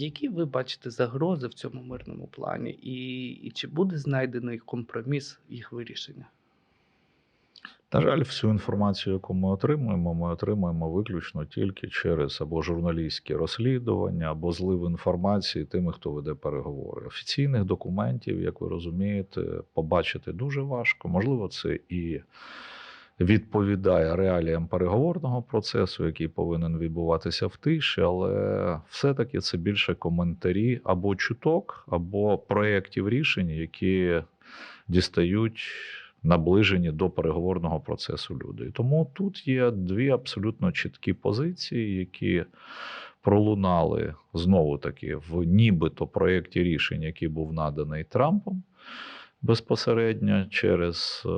Які ви бачите загрози в цьому мирному плані, і, і чи буде знайдений компроміс їх вирішення? На жаль, всю інформацію, яку ми отримуємо, ми отримуємо виключно тільки через або журналістські розслідування, або злив інформації тими, хто веде переговори. Офіційних документів, як ви розумієте, побачити дуже важко. Можливо, це і відповідає реаліям переговорного процесу, який повинен відбуватися в тиші, але все-таки це більше коментарі або чуток, або проєктів рішень, які дістають наближені до переговорного процесу люди. Тому тут є дві абсолютно чіткі позиції, які пролунали знову таки в нібито проєкті рішень, який був наданий Трампом безпосередньо через е,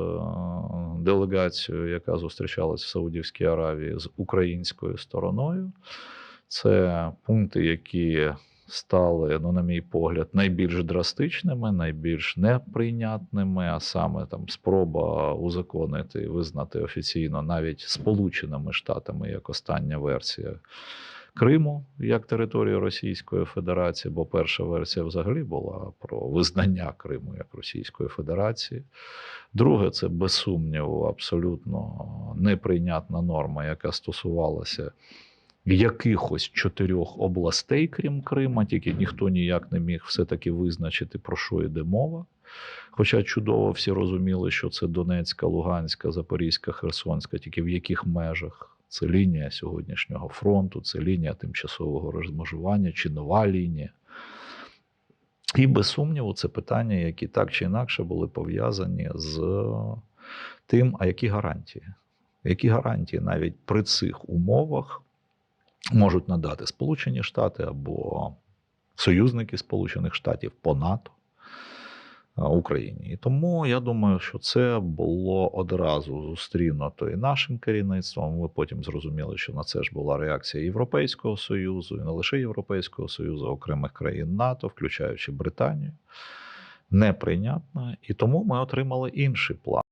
делегацію, яка зустрічалась в Саудівській Аравії з українською стороною. Це пункти, які стали, ну, на мій погляд, найбільш драстичними, найбільш неприйнятними, а саме там спроба узаконити, визнати офіційно навіть Сполученими Штатами як остання версія Криму як територію Російської Федерації, бо перша версія взагалі була про визнання Криму як Російської Федерації. Друге, це без сумніву абсолютно неприйнятна норма, яка стосувалася якихось чотирьох областей, крім Крима, тільки ніхто ніяк не міг все-таки визначити, про що йде мова. Хоча чудово всі розуміли, що це Донецька, Луганська, Запорізька, Херсонська, тільки в яких межах. Це лінія сьогоднішнього фронту, це лінія тимчасового розмежування чи нова лінія. І без сумніву, це питання, які так чи інакше були пов'язані з тим, а які гарантії? Які гарантії навіть при цих умовах можуть надати Сполучені Штати або союзники Сполучених Штатів по НАТО Україні. І тому я думаю, що це було одразу зустрінуто і нашим керівництвом. Ми потім зрозуміли, що на це ж була реакція Європейського Союзу, і не лише Європейського Союзу, а окремих країн НАТО, включаючи Британію. Неприйнятна. І тому ми отримали інший план.